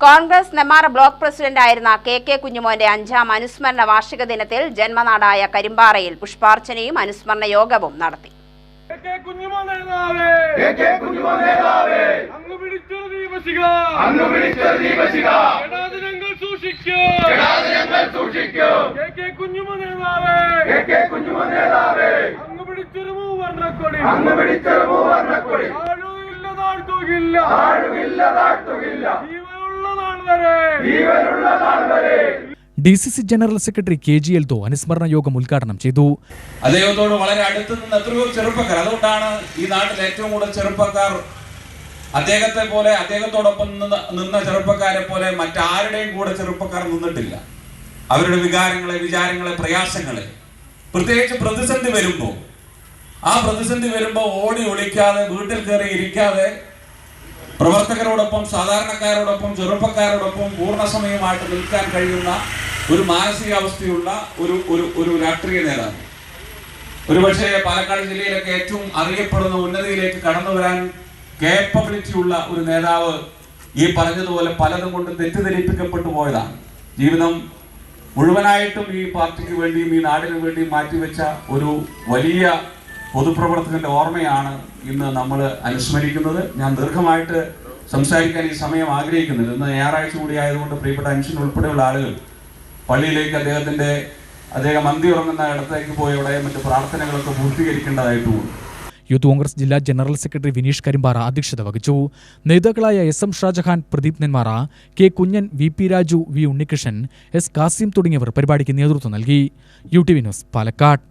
Congress Nenmara block പ്രസിഡന്റായിരുന്ന K K കുഞ്ഞുമോന്റെ അഞ്ചാം അനുസ്മരണ വാർഷിക ദിനത്തിൽ ജന്മനാടായ കരിമ്പാറയിൽ പുഷ്പാർച്ചനയും അനുസ്മരണ യോഗവും നടത്തി. അങ്ങ് പിടിച്ചൊരു മൂവർണക്കൊടി. താഴ്ത്തുകില്ല താഴുകില്ല താഴ്ത്തുകില്ല D C C general secretary K G Eldho അനുസ്മരണ യോഗം ഉദ്ഘാടനം ചെയ്തു. അദ്ദേഹത്തോട് വളരെ അടുത്ത് നിന്ന് എത്രയോ ചെറുപ്പക്കാർ അതുകൊണ്ടാണ് ഈ നാട്ടിലെ ഏറ്റവും കൂടുതൽ ചെറുപ്പക്കാർ അദ്ദേഹത്തെ പോലെ അദ്ദേഹത്തോടൊപ്പം നിന്ന നിന്ന ചെറുപ്പക്കാരെ പോലെ മറ്റാരുടെയും കൂടെ ചെറുപ്പക്കാർ നിന്നിട്ടില്ല. അവരുടെ വികാരങ്ങളെ വിചാരങ്ങളെ പ്രയാസങ്ങളെ. പ്രത്യേകിച്ച് പ്രതിസന്ധി വരുമ്പോൾ ആ പ്രതിസന്ധി വരുമ്പോൾ ഓടി ഒളിക്കാതെ വീട്ടിൽ കയറി ഇരിക്കാതെ പ്രവർത്തകരോടൊപ്പം സാധാരണക്കാരോടൊപ്പം ചെറുപ്പക്കാരോടൊപ്പം പൂർണസമയമായിട്ട് നിൽക്കാൻ കഴിയുന്ന ഒരു മാനസികാവസ്ഥയുള്ള ഒരു ഒരു ഒരു രാഷ്ട്രീയ നേതാവ്. ഒരുപക്ഷെ പാലക്കാട് ജില്ലയിലൊക്കെ ഏറ്റവും അറിയപ്പെടുന്ന ഉന്നതിയിലേക്ക് കടന്നു വരാൻ കേപ്പബിലിറ്റി ഉള്ള ഒരു നേതാവ് ഈ പറഞ്ഞതുപോലെ പലതും കൊണ്ട് തെറ്റിദ്ധരിപ്പിക്കപ്പെട്ടു പോയതാണ്. ജീവിതം മുഴുവനായിട്ടും ഈ പാർട്ടിക്ക് വേണ്ടിയും ഈ നാടിനു വേണ്ടിയും മാറ്റിവെച്ച ഒരു വലിയ പൊതുപ്രവർത്തകന്റെ ഓർമ്മയാണ് ഇന്ന് നമ്മൾ അനുസ്മരിക്കുന്നത്. ഞാൻ ദീർഘമായിട്ട് സംസാരിക്കാൻ ഈ സമയം ആഗ്രഹിക്കുന്നില്ല. ഇന്ന് ഞായറാഴ്ച കൂടി ആയതുകൊണ്ട് പ്രിയപ്പെട്ട അൻഷൻ ഉൾപ്പെടെയുള്ള ആളുകൾ പള്ളിയിലേക്ക് അദ്ദേഹത്തിന്റെ അദ്ദേഹം അന്തി ഉറങ്ങുന്ന ഇടത്തേക്ക് പോയി അവിടെ മറ്റ് പ്രാർത്ഥനകളൊക്കെ പൂർത്തീകരിക്കേണ്ടതായിട്ടുമുണ്ട് യൂത്ത് കോൺഗ്രസ് ജില്ലാ ജനറൽ സെക്രട്ടറി വിനീഷ് കരിമ്പാറ അധ്യക്ഷത വഹിച്ചു. നേതാക്കളായ S M Shajahan Pradeep Nenmara K Kunjan V P Raju V Unnikrishnan S Kasim തുടങ്ങിയവർ പരിപാടിക്ക് നേതൃത്വം നൽകി. U T V news Palakkad.